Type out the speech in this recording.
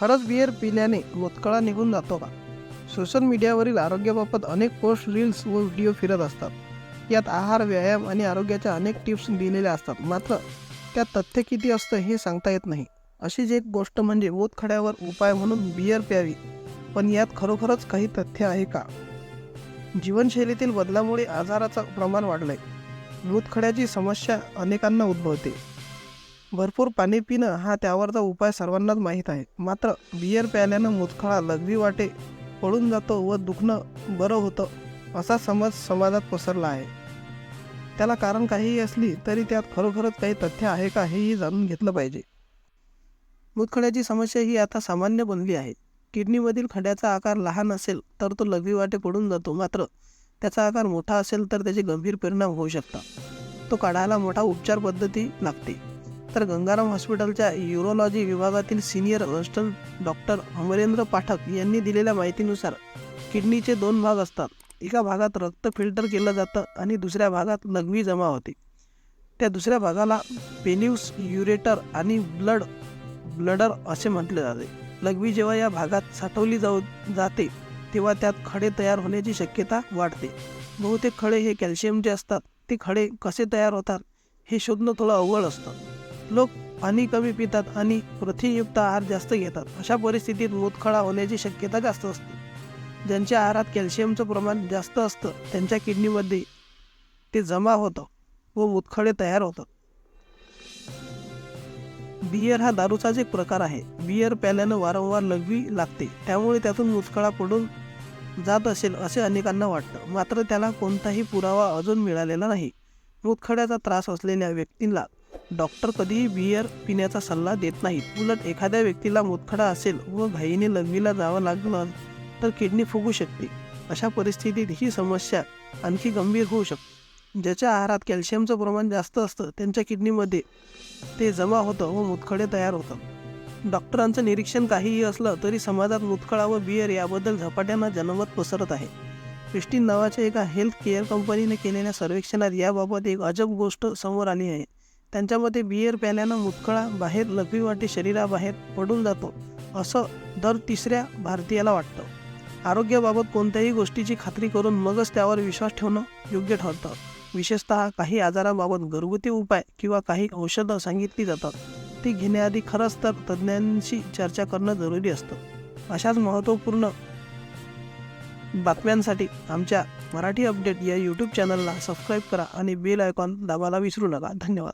खरंच बिअर पिल्याने मोतकळा निघून जातो का? सोशल मीडियावरील आरोग्याबाबत अनेक पोस्ट रील्स व व्हिडिओ फिरत असतात. यात आहार व्यायाम आणि आरोग्याच्या अनेक टिप्स दिलेल्या असतात. मात्र त्यात तथ्य किती असतं हे सांगता येत नाही. अशीच एक गोष्ट म्हणजे वोतखड्यावर उपाय म्हणून बियर प्यावी. पण यात खरोखरच काही तथ्य आहे का? जीवनशैलीतील बदलामुळे आजाराचं प्रमाण वाढलंय. मूतखड्याची समस्या अनेकांना उद्भवते. भरपूर पाणी पिणं हा त्यावरचा उपाय सर्वांनाच माहीत आहे. मात्र बियर प्यायल्यानं मुतखळा लघवी वाटे पळून जातो व दुखणं बरं होतं असा समज समाजात पसरला आहे. त्याला कारण काहीही असली तरी त्यात खरोखरच काही तथ्य आहे का हेही जाणून घेतलं पाहिजे. मुतखड्याची समस्या ही आता सामान्य बनली आहे. किडनीमधील खड्याचा आकार लहान असेल तर तो लघवी वाटे पडून जातो मात्र त्याचा आकार मोठा असेल तर त्याचे गंभीर परिणाम होऊ शकतात. तो काढायला मोठा उपचार पद्धती लागते. तर गंगाराम हॉस्पिटलच्या युरोलॉजी विभागातील senior assistant doctor Amarendra Pathak यांनी दिलेल्या माहितीनुसार किडनीचे दोन भाग असतात. एका भागात रक्त फिल्टर केलं जातं आणि दुसऱ्या भागात लघवी जमा होते. त्या दुसऱ्या भागाला पेन्यूस युरेटर आणि ब्लड ब्लडर असे म्हटले जाते. लघवी जेव्हा या भागात साठवली जाऊ जाते तेव्हा त्यात खडे तयार होण्याची शक्यता वाढते. बहुतेक खडे हे कॅल्शियमचे असतात. ते खडे कसे तयार होतात हे शोधणं थोडं अवघड असतं. लोक पाणी कमी पितात आणि प्रथिनयुक्त आहार जास्त घेतात. अशा परिस्थितीत मूतखळा होण्याची शक्यता जास्त असते. ज्यांच्या आहारात कॅल्शियमचं प्रमाण जास्त असतं त्यांच्या किडनीमध्ये ते जमा होतं व मूतखडे तयार होतात. बियर हा दारूचाच एक प्रकार आहे बियर प्याल्यानं वारंवार लघवी लागते. त्यामुळे त्यातून मुतखळा पडून जात असेल असे अनेकांना वाटतं. मात्र त्याला कोणताही पुरावा अजून मिळालेला नाही. मुतखड्याचा त्रास असलेल्या व्यक्तींना डॉक्टर कधीही बियर पिण्याचा सल्ला देत नाहीत. उलट एखाद्या व्यक्तीला मुतखडा असेल व घाईने लघवीला जावं लागलं तर किडनी फुगू शकते. अशा परिस्थितीत ही समस्या आणखी गंभीर होऊ शकते. ज्याच्या आहारात कॅल्शियमचं प्रमाण जास्त असतं त्यांच्या किडनीमध्ये ते जमा होतं व मुतखडे तयार होतं डॉक्टरांचं निरीक्षण काहीही असलं तरी समाजात मुतखळा व बियर याबद्दल झपाट्यानं जनमत पसरत आहे. क्रिस्टीन नावाच्या एका हेल्थ केअर कंपनीने केलेल्या सर्वेक्षणात याबाबत एक अजब गोष्ट समोर आली आहे. त्यांच्या मते बियर प्याल्यानं मुतखडा बाहेर लघवी वाटे शरीराबाहेर पडून जातो असं दर तिसऱ्या भारतीयाला वाटतं. आरोग्याबाबत कोणत्याही गोष्टीची खात्री करून मगच त्यावर विश्वास ठेवणं योग्य ठरतं. विशेषतः काही आजाराबाबत घरगुती उपाय किंवा काही औषधं सांगितली जातात. ती घेण्याआधी खरंच तर तज्ज्ञांशी चर्चा करणं जरुरी असतं. अशाच महत्त्वपूर्ण बातम्यांसाठी आमच्या मराठी अपडेट या यूट्यूब चॅनलला सबस्क्राईब करा आणि बेल आयकॉन दाबायला विसरू नका. धन्यवाद.